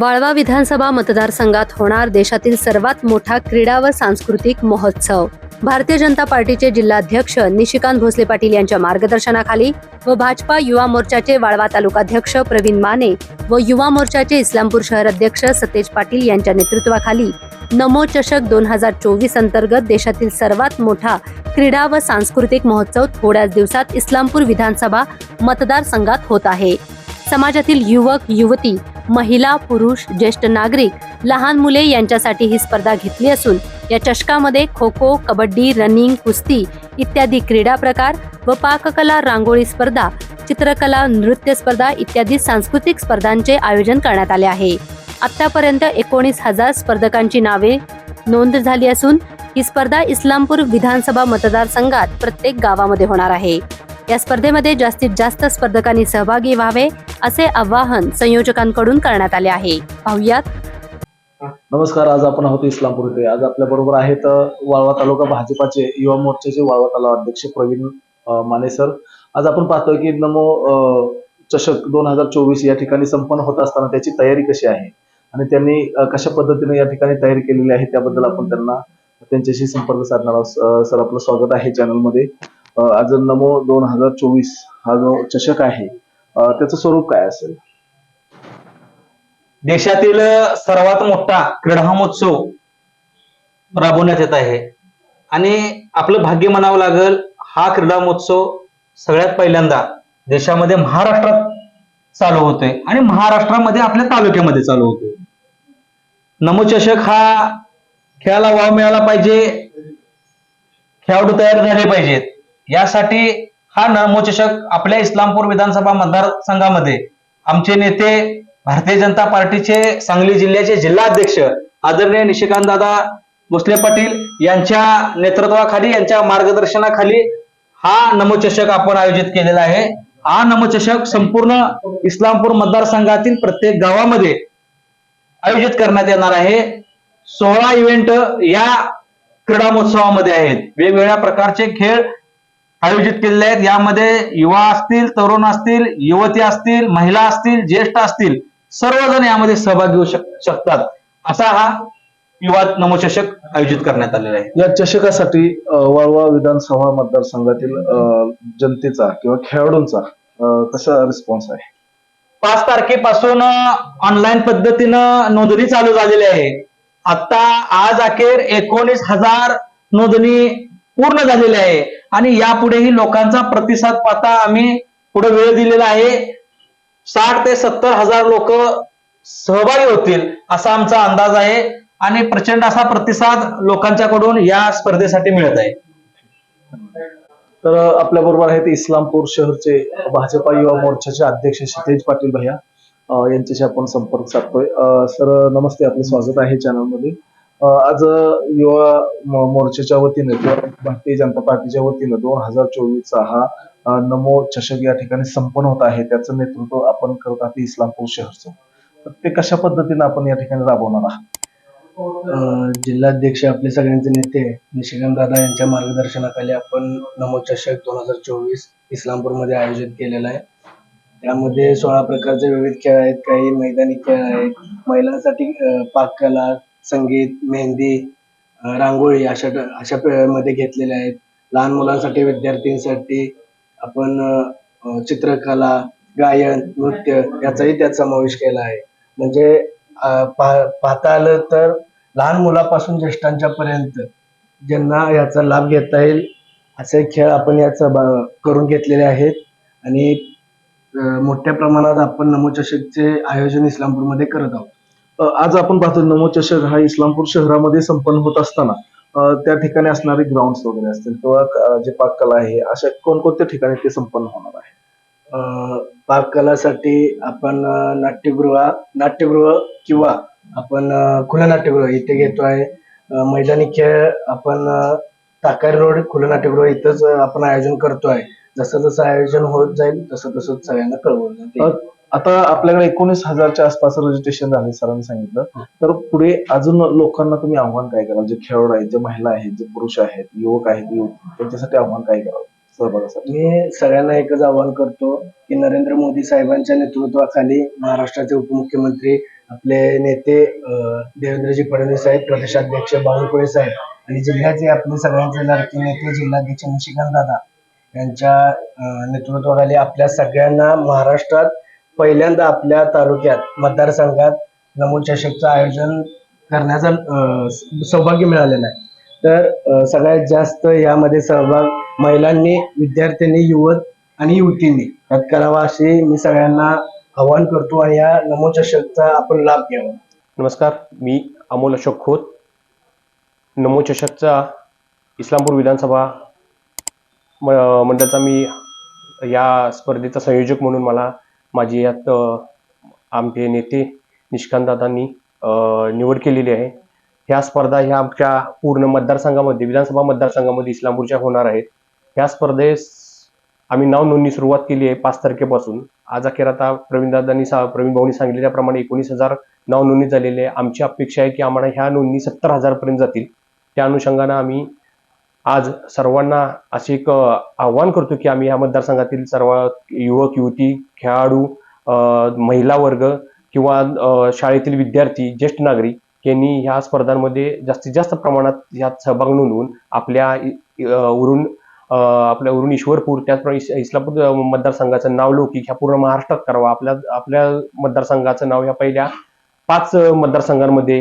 वाळवा विधानसभा मतदारसंघात होणार देशातील सर्वात मोठा क्रीडा व सांस्कृतिक महोत्सव. भारतीय जनता पार्टीचे जिल्हाध्यक्ष निशिकांत भोसले पाटील यांच्या मार्गदर्शनाखाली व भाजपा युवा मोर्चाचे वाळवा तालुकाध्यक्ष प्रवीण माने व युवा मोर्चाचे इस्लामपूर शहर अध्यक्ष सतेज पाटील यांच्या नेतृत्वाखाली नमो चषक दोन हजार चोवीस अंतर्गत देशातील सर्वात मोठा क्रीडा व सांस्कृतिक महोत्सव थोड्याच दिवसात इस्लामपूर विधानसभा मतदारसंघात होत आहे. समाजातील युवक युवती महिला पुरुष ज्येष्ठ नागरिक लहान मुले यांच्यासाठी ही स्पर्धा घेतली असून या चषकामध्ये खो खो कबड्डी रनिंग कुस्ती इत्यादी क्रीडा प्रकार व पाककला रांगोळी स्पर्धा चित्रकला नृत्य स्पर्धा इत्यादी सांस्कृतिक स्पर्धांचे आयोजन करण्यात आले आहे. आतापर्यंत एकोणीस हजार स्पर्धकांची नावे नोंद झाली असून ही स्पर्धा इस्लामपूर विधानसभा मतदारसंघात प्रत्येक गावामध्ये होणार आहे. या स्पर्धेमध्ये जास्तीत जास्त स्पर्धकांनी सहभागी व्हावे असे आवाहन संयोजकांकडून करण्यात आले आहे. पाहुयात. नमस्कार आज आपण आहोत इस्लामपूर इथे. आज आपल्या बरोबर आहेत वाळवा तालुका भाजपाचे युवा मोर्चाचे वाळवा तालुका अध्यक्ष प्रवीण माने सर. आज आपण पाहतोय की नमो चषक दोन हजार चोवीस या ठिकाणी संपन्न होत असताना त्याची तयारी कशी आहे? आणि त्यांनी कशा पद्धतीने या ठिकाणी तयारी केलेली आहे? त्याबद्दल आपण त्यांना त्यांच्याशी संपर्क साधणार आहोत. सर आपलं स्वागत आहे चॅनलमध्ये आज नमो दोन हजार चोवीस हा जो चषक आहे त्याचं स्वरूप काय असेल? देशातील सर्वात मोठा क्रीडा महोत्सव राबवण्यात येत आहे. आणि आपलं भाग्य म्हणावं लागेल हा क्रीडा महोत्सव सगळ्यात पहिल्यांदा देशामध्ये महाराष्ट्रात चालू होतोय आणि महाराष्ट्रामध्ये आपल्या तालुक्यामध्ये चालू होतोय. नमोचषक हा खेळाला वाव मिळाला पाहिजे खेळाडू तयार झाले पाहिजेत. यासाठी हा नमोचषक आपल्या इस्लामपूर विधानसभा मतदारसंघामध्ये आमचे नेते भारतीय जनता पार्टीचे सांगली जिल्ह्याचे जिल्हाध्यक्ष आदरणीय निशिकांत दादा भोसले पाटील यांच्या नेतृत्वाखाली यांच्या मार्गदर्शनाखाली हा नमोचषक आपण आयोजित केलेला आहे. हा नमोचषक संपूर्ण इस्लामपूर मतदारसंघातील प्रत्येक गावामध्ये आयोजित करण्यात येणार आहे. सोळा इव्हेंट या क्रीडा महोत्सवामध्ये आहेत. वेगवेगळ्या प्रकारचे खेळ आयोजित केलेले आहेत. यामध्ये युवा असतील तरुण असतील युवती असतील महिला असतील ज्येष्ठ असतील सर्वजण यामध्ये सहभागी होऊ शक- शकतात. असा हा युवा नमोचषक आयोजित करण्यात आलेला आहे. या चषकासाठी वाळवा विधानसभा मतदारसंघातील जनतेचा किंवा खेळाडूंचा कसा रिस्पॉन्स आहे? पाच तारखेपासून ऑनलाईन पद्धतीनं नोंदणी चालू झालेली आहे. आता आज अखेर एकोणीस हजार नोंदणी पूर्ण झालेली आहे. आणि यापुढेही लोकांचा प्रतिसाद पाहता आम्ही पुढे वेळ दिलेला आहे. साठ ते सत्तर हजार लोक सहभागी होतील असा आमचा अंदाज आहे आणि प्रचंड असा प्रतिसाद लोकांच्याकडून या स्पर्धेसाठी मिळत आहे. तर आपल्या बरोबर आहेत इस्लामपूर शहरचे भाजपा युवा मोर्चाचे अध्यक्ष सतेज पाटील भैया यांच्याशी आपण संपर्क साधतोय. सर नमस्ते. आपलं स्वागत आहे चॅनलमध्ये आज युवा मोर्चाच्या वतीने किंवा भारतीय जनता पार्टीच्या वतीनं दोन हजार चोवीसचा हा नमो चषक या ठिकाणी संपन्न होत आहे. त्याचं नेतृत्व आपण करत आहात इस्लामपूर शहरचं तर ते कशा पद्धतीने आपण या ठिकाणी राबवणार आहात? जिल्हाध्यक्ष आपले सगळ्यांचे नेते निशिकांत दादा यांच्या मार्गदर्शनाखाली आपण नमो चषक दोन हजार चोवीस इस्लामपूरमध्ये आयोजित केलेला आहे. त्यामध्ये सोळा प्रकारचे विविध खेळ आहेत. काही मैदानी खेळ आहेत. महिलांसाठी पाककला संगीत मेहंदी रांगोळी अशा अशा मध्ये घेतलेल्या आहेत. लहान मुलांसाठी विद्यार्थ्यांसाठी आपण चित्रकला गायन नृत्य याचाही त्यात समावेश केला आहे. म्हणजे पाहता आलं तर लहान मुलापासून ज्येष्ठांच्या पर्यंत ज्यांना याचा लाभ घेता येईल असे खेळ आपण याचा करून घेतलेले आहेत. आणि मोठ्या प्रमाणात आपण नमोचषकचे आयोजन इस्लामपूरमध्ये करत आहोत. आज आपण पाहतो नमो चषक हा इस्लामपूर शहरामध्ये संपन्न होत असताना त्या ठिकाणी असणारे ग्राउंड वगैरे असतील किंवा जे पाककला आहे अशा कोणकोणत्या ठिकाणी ते संपन्न होणार आहे? पाककलासाठी आपण नाट्यगृह नाट्यगृह किंवा आपण खुलं नाट्यगृह इथे घेतोय अ, मैदानी खेळ आपण ताकारी रोड खुलं नाट्यगृह इथंच आपण आयोजन करतोय जसं जसं आयोजन होत जाईल तसं तसं सगळ्यांना कळवलं जाईल. आता आपल्याकडे एकोणीस हजारच्या आसपास रजिस्ट्रेशन झाले सरांनी सांगितलं. तर पुढे अजून लोकांना तुम्ही आव्हान काय कराल? जे खेळाडू आहेत जे महिला आहेत जे पुरुष आहेत युवक आहेत युवती त्यांच्यासाठी आव्हान काय कराल? सहभागासाठी. मी सगळ्यांना एकच आवाहन करतो की नरेंद्र मोदी साहेबांच्या नेतृत्वाखाली महाराष्ट्राचे उपमुख्यमंत्री आपले नेते देवेंद्रजी फडणवीस साहेब प्रदेशाध्यक्ष बावनकुळे साहेब आणि जिल्ह्याचे आपले सगळ्यांचे लाडके नेते जिल्हाध्यक्ष निशिकांत दादा यांच्या नेतृत्वाखाली आपल्या सगळ्यांना महाराष्ट्रात पहिल्यांदा आपल्या तालुक्यात मतदारसंघात नमो चषकचं आयोजन करण्याचा सौभाग्य मिळालेलं आहे. तर सगळ्यात जास्त यामध्ये सहभाग महिलांनी विद्यार्थ्यांनी युवक आणि युवतींनी. यात करावा असे मी सगळ्यांना आवाहन करतो आणि या नमो चषकचा आपण लाभ घ्यावा. नमस्कार मी अमोल अशोक खोत. नमो चषकचा इस्लामपूर विधानसभा मंडळाचा मी या स्पर्धेचा संयोजक म्हणून मला माझी यात आमचे नेते निष्कांतदादांनी निवड केलेली आहे. ह्या स्पर्धा ह्या आमच्या पूर्ण मतदारसंघामध्ये विधानसभा मतदारसंघामध्ये इस्लामपूरच्या होणार आहेत. ह्या स्पर्धेस आम्ही नाव नोंदणी सुरुवात केली आहे पाच तारखेपासून. आज अखेर आता प्रवीणदादांनी सा प्रवीण भाऊनी सांगितल्याप्रमाणे एकोणीस हजार नाव नोंदणी झालेली आहे. आमची अपेक्षा आहे की आम्हाला ह्या नोंदणी सत्तर हजारपर्यंत जातील. त्या अनुषंगानं आम्ही आज सर्वांना असे एक आव्हान करतो की आम्ही या मतदारसंघातील सर्व युवक युवती खेळाडू महिला वर्ग किंवा शाळेतील विद्यार्थी ज्येष्ठ नागरिक यांनी ह्या स्पर्धांमध्ये जास्तीत जास्त प्रमाणात यात सहभाग नोंदवून आपल्या उरून वरून आपल्या वरून ईश्वरपूर त्याचप्रमाणे इस- इस्लामपूर मतदारसंघाचं नाव लौकिक ह्या पूर्ण महाराष्ट्रात करावा. आपल्या आपल्या मतदारसंघाचं नाव ह्या पहिल्या पाच मतदारसंघांमध्ये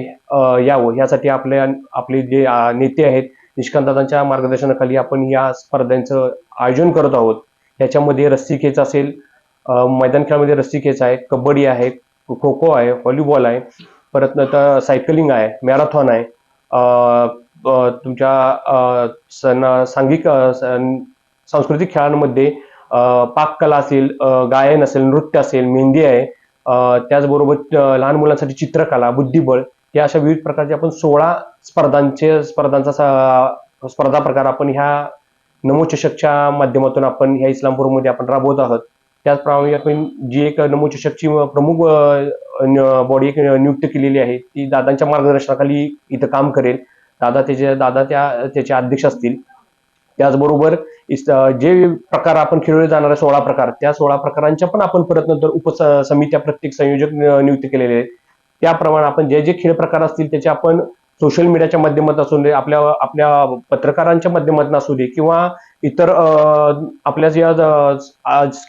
यावं. यासाठी आपल्या आपले जे नेते आहेत निष्कांतदादांच्या मार्गदर्शनाखाली आपण या स्पर्धांचं आयोजन करत आहोत. याच्यामध्ये रस्सी खेच असेल मैदान खेळामध्ये रस्सी खेच आहे कबड्डी आहे खो खो आहे व्हॉलीबॉल आहे परत नंतर सायकलिंग आहे मॅरेथॉन आहे तुमच्या सांघिक सांस्कृतिक खेळांमध्ये पाककला असेल गायन असेल नृत्य असेल मेहंदी आहे त्याचबरोबर लहान मुलांसाठी चित्रकला बुद्धिबळ या अशा विविध प्रकारचे आपण सोळा स्पर्धांचे स्पर्धांचा स्पर्धा प्रकार आपण ह्या नमो चषकच्या माध्यमातून आपण ह्या इस्लामपूरमध्ये आपण राबवत आहोत. त्याचप्रमाणे आपण जी एक नमो चषकची प्रमुख बॉडी एक नियुक्त केलेली आहे ती दादांच्या मार्गदर्शनाखाली इथं काम करेल. दादा त्याचे दादा त्या त्याचे अध्यक्ष असतील. त्याचबरोबर जे प्रकार आपण खेळले जाणारे सोळा प्रकार त्या सोळा प्रकारांच्या पण आपण परत नंतर उपसमित्या प्रत्येक संयोजक नियुक्त केलेले आहेत. त्याप्रमाणे आपण जे जे खेळ प्रकार असतील त्याचे आपण सोशल मीडियाच्या माध्यमातून असू दे आपल्या आपल्या पत्रकारांच्या माध्यमातून असू दे किंवा इतर आपल्या ज्या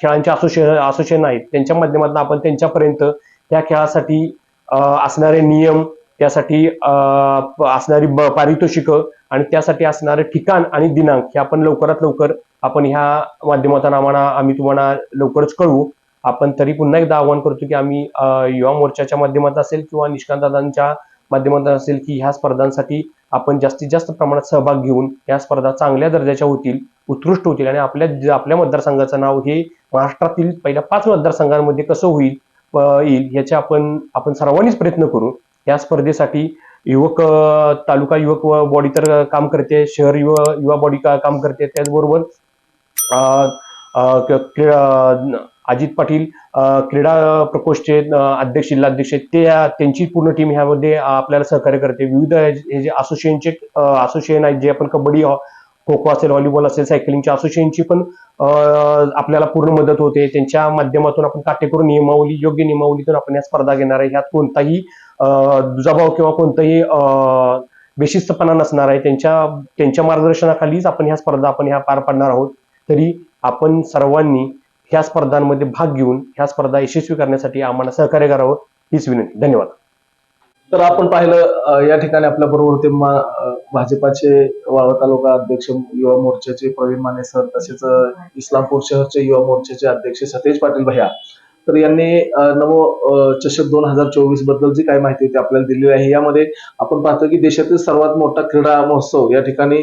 खेळांच्या असोसिएशन असोसिएशन आहेत त्यांच्या माध्यमातून आपण त्यांच्यापर्यंत त्या खेळासाठी असणारे नियम त्यासाठी असणारी पारितोषिक पारितोषिकं आणि त्यासाठी असणारे ठिकाण आणि दिनांक हे आपण लवकरात लवकर आपण ह्या माध्यमातून आम्हाला आम्ही तुम्हाला लवकरच कळवू. आपण तरी पुन्हा एकदा आवाहन करतो की आम्ही युवा मोर्चाच्या माध्यमात असेल किंवा निष्कांतदादांच्या माध्यमातून असेल की ह्या स्पर्धांसाठी आपण जास्तीत जास्त प्रमाणात सहभाग घेऊन या स्पर्धा चांगल्या दर्जाच्या होतील उत्कृष्ट होतील आणि आपल्या आपल्या मतदारसंघाचं नाव हे महाराष्ट्रातील पहिल्या पाच मतदारसंघांमध्ये कसं होईल येईल याचे आपण आपण सर्वांनीच प्रयत्न करू. या स्पर्धेसाठी युवक तालुका युवक बॉडी तर काम करते शहर युवा युवा बॉडी काम करते त्याचबरोबर क्रीडा- अजित पाटील क्रीडा प्रकोष्ठचे अध्यक्ष जिल्हाध्यक्ष आहेत, ते त्यांची पूर्ण टीम ह्यामध्ये आपल्याला सहकार्य करते. विविध हे जे असोसिएशनचे असोसिएशन आहेत जे आपण कबड्डी खो खो असेल व्हॉलीबॉल असेल सायकलिंगच्या असोसिएशनची पण आपल्याला पूर्ण मदत होते. त्यांच्या माध्यमातून आपण काटेकोर नियमावली योग्य नियमावलीतून आपण या स्पर्धा घेणार आहे. ह्यात कोणताही दुजाभाव किंवा कोणताही बेशिस्तपणा नसणार आहे. त्यांच्या त्यांच्या मार्गदर्शनाखालीच आपण ह्या स्पर्धा आपण ह्या पार पाडणार आहोत. तरी आपण सर्वांनी ह्या स्पर्धांमध्ये भाग घेऊन ह्या स्पर्धा यशस्वी करण्यासाठी आम्हाला सहकार्य करावं हीच विनंती. धन्यवाद. तर आपण पाहिलं या ठिकाणी आपल्या बरोबर होते भाजपाचे वाळवा तालुका अध्यक्ष युवा मोर्चाचे प्रवीण माने सर तसेच इस्लामपूर शहरचे युवा मोर्चाचे अध्यक्ष सतेज पाटील भैया. तर यांनी नमो चषक दोन हजार चोवीसबद्दल जी काही माहिती होती आपल्याला दिलेली आहे. यामध्ये आपण पाहतो की देशातील सर्वात मोठा क्रीडा महोत्सव या ठिकाणी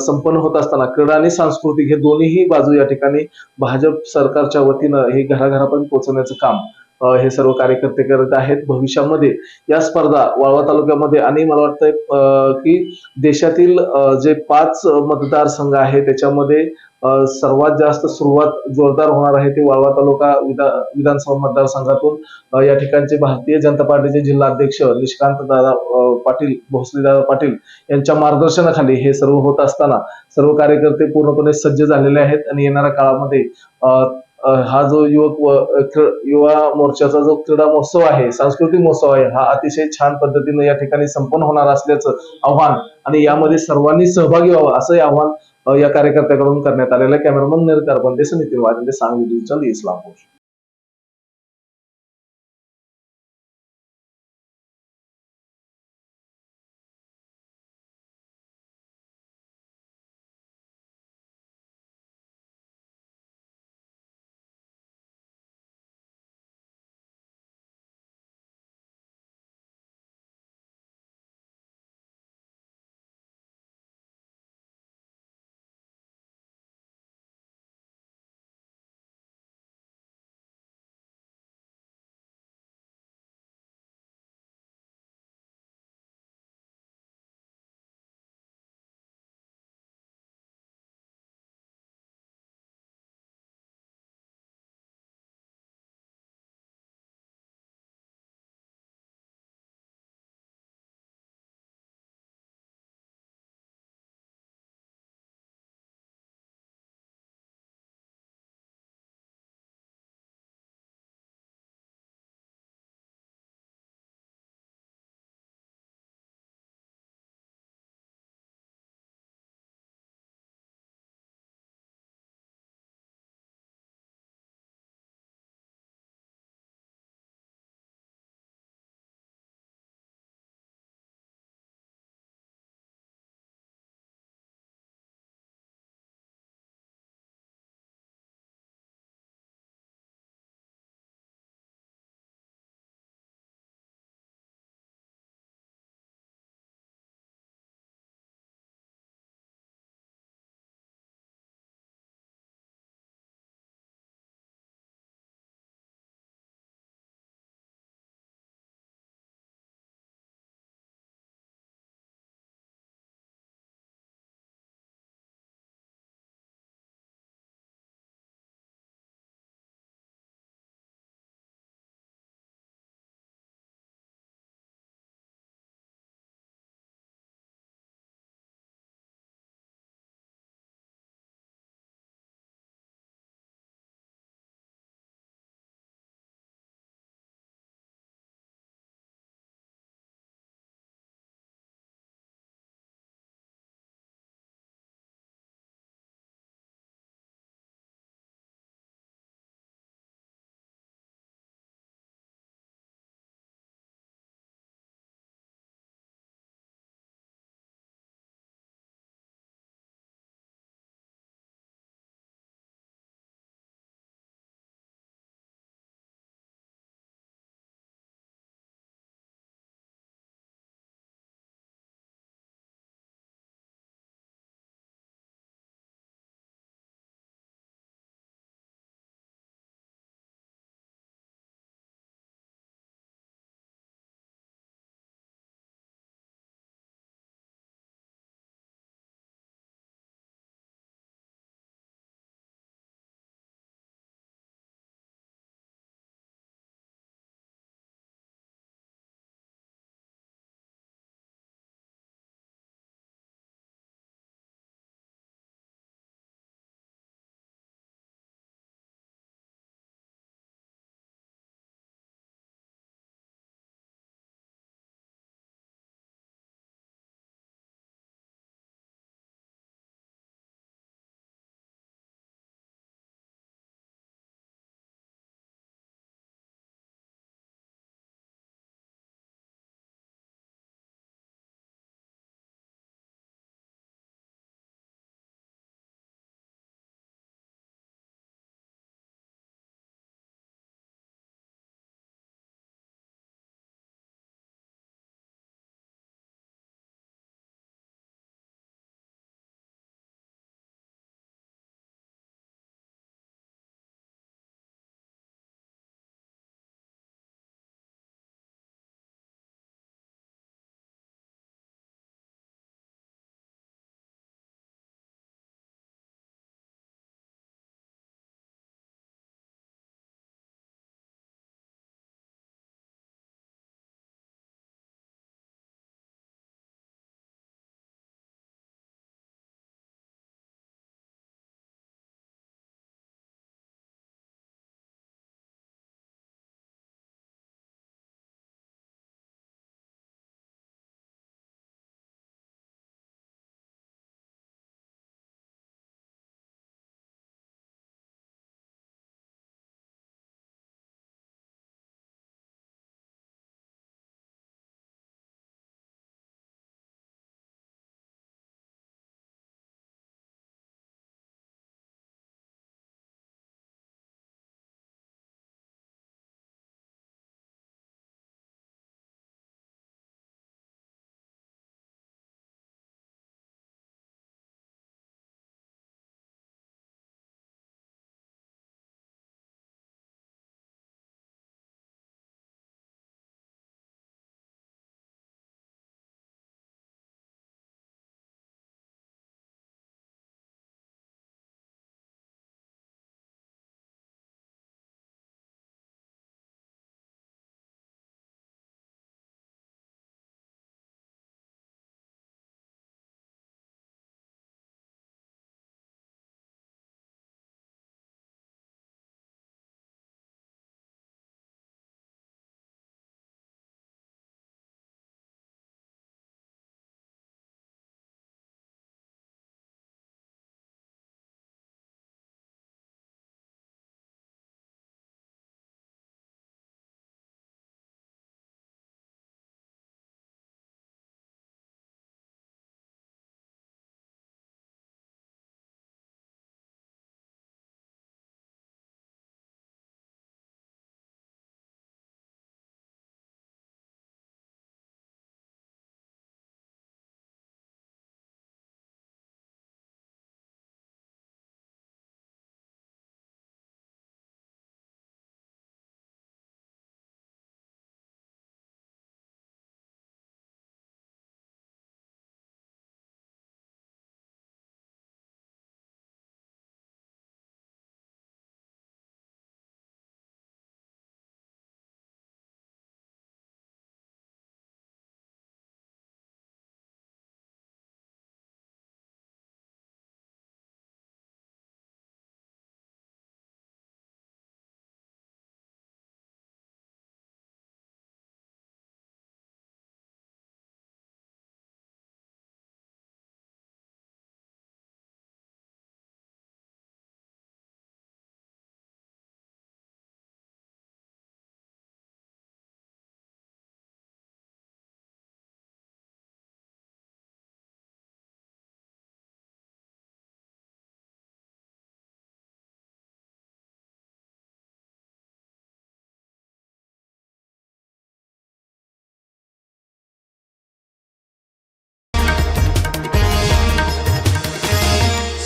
संपन्न होत असताना क्रीडा आणि सांस्कृतिक हे दोन्हीही बाजू या ठिकाणी भाजप सरकारच्या वतीनं हे घराघरापर्यंत पोहोचवण्याचं काम हे सर्व कार्यकर्ते करत आहेत भविष्यामध्ये. या स्पर्धा वाळवा तालुक्यामध्ये आणि मला वाटतंय की देशातील जे पाच मतदारसंघ आहे त्याच्यामध्ये सर्वात जास्त सुरुवात जोरदार होणार आहे ते वाळवा तालुका विधा विधानसभा मतदारसंघातून. या ठिकाणचे भारतीय जनता पार्टीचे जिल्हा अध्यक्ष निष्कांत दादा पाटील भोसले दादा पाटील यांच्या मार्गदर्शनाखाली हे सर्व होत असताना सर्व कार्यकर्ते पूर्णपणे सज्ज झालेले आहेत आणि येणाऱ्या काळामध्ये हा जो युवक व युवा मोर्चाचा जो क्रीडा महोत्सव आहे सांस्कृतिक महोत्सव आहे हा अतिशय छान पद्धतीने या ठिकाणी संपन्न होणार असल्याचं आव्हान आणि यामध्ये सर्वांनी सहभागी व्हावं असं आव्हान या कार्यकर्त्याकडून करण्यात आलेलं आहे. कॅमेरामन निरकार बनते Nitin Wajande Sangli digital Islampur